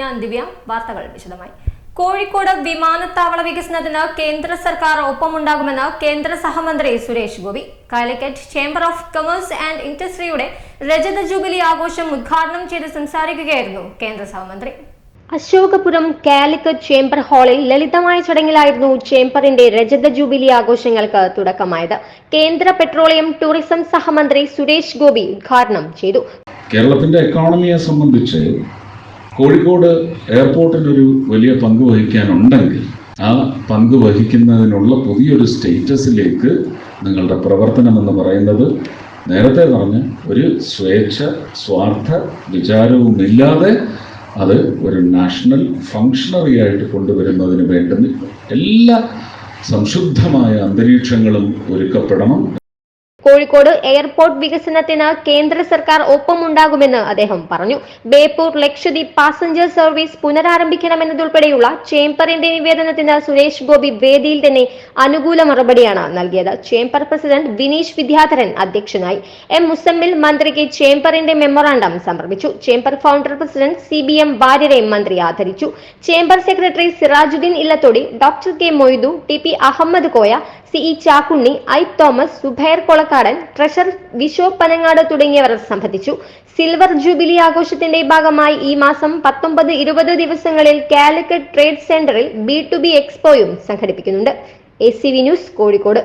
ഞാൻ ദിവ്യ വാർത്തകൾ വിശദമായി. കോഴിക്കോട് വിമാനത്താവള വികസനത്തിന് കേന്ദ്ര സർക്കാർ ഒപ്പമുണ്ടാകുമെന്ന് കേന്ദ്ര സഹമന്ത്രി Suresh Gopi. Calicut chamber of commerce and ഇൻഡസ്ട്രിയുടെ രജത ജൂബിലി ആഘോഷം ഉദ്ഘാടനം ചെയ്ത് സംസാരിക്കുകയായിരുന്നു കേന്ദ്ര സഹമന്ത്രി. അശോകപുരം കാലിക്കറ്റ് ചേംബർ ഹാളിൽ ലളിതമായ ചടങ്ങിലായിരുന്നു ചേംബറിന്റെ രജത ജൂബിലി ആഘോഷങ്ങൾക്ക് തുടക്കമായത്. കേന്ദ്ര പെട്രോളിയം ടൂറിസം സഹമന്ത്രി സുരേഷ് ഗോപി ഉദ്ഘാടനം ചെയ്തു. കേരളത്തിന്റെ എക്കോണമിയെ സംബന്ധിച്ച് കോഴിക്കോട് എയർപോർട്ടിനൊരു വലിയ പങ്ക് വഹിക്കാനുണ്ടെങ്കിൽ ആ പങ്ക് വഹിക്കുന്നതിനുള്ള പുതിയൊരു സ്റ്റേറ്റസിലേക്ക് നിങ്ങളുടെ പ്രവർത്തനം എന്ന് പറയുന്നത് നേരത്തെ പറഞ്ഞ ഒരു സ്വേച്ഛ സ്വാർത്ഥ വിചാരവുമില്ലാതെ അത് ഒരു നാഷണൽ ഫങ്ഷണറി ആയിട്ട് കൊണ്ടുവരുന്നതിന് വേണ്ടുന്ന എല്ലാ സംശുദ്ധമായ അന്തരീക്ഷങ്ങളും ഒരുക്കപ്പെടണം. കോഴിക്കോട് എയർപോർട്ട് വികസനത്തിന് കേന്ദ്ര സർക്കാർ ഒപ്പമുണ്ടാകുമെന്ന് അദ്ദേഹം പറഞ്ഞു. ബേപ്പൂർ ലക്ഷദ്വീപ് പാസഞ്ചർ സർവീസ് പുനരാരംഭിക്കണമെന്നതുൾപ്പെടെയുള്ള ചേംബറിന്റെ നിവേദനത്തിന് സുരേഷ് ഗോപി വേദിയിൽ തന്നെ അനുകൂല മറുപടിയാണ് നൽകിയത്. ചേംബർ പ്രസിഡന്റ് വിനീഷ് വിദ്യാധരൻ അധ്യക്ഷനായി. എം മുസമ്മിൽ മന്ത്രിക്ക് ചേംബറിന്റെ മെമ്മോറാണ്ടം സമർപ്പിച്ചു. Chamber founder president C B M വാര്യരെ മന്ത്രി ആദരിച്ചു. Chamber secretary Sirajuddin Illathodi doctor K Moidu T P Ahammed Koya C E Chakkunni I Thomas Zubair Kolakkadan treasurer Visho Panangad തുടങ്ങിയവർ സംബന്ധിച്ചു. Silver jubilee ആഘോഷത്തിന്റെ ഭാഗമായി ഈ മാസം പത്തൊമ്പത് ഇരുപത് ദിവസങ്ങളിൽ കാലിക്കറ്റ് ട്രേഡ് സെന്ററിൽ ബി ടു ബി എക്സ്പോയും സംഘടിപ്പിക്കുന്നുണ്ട്. A news Kozhikode.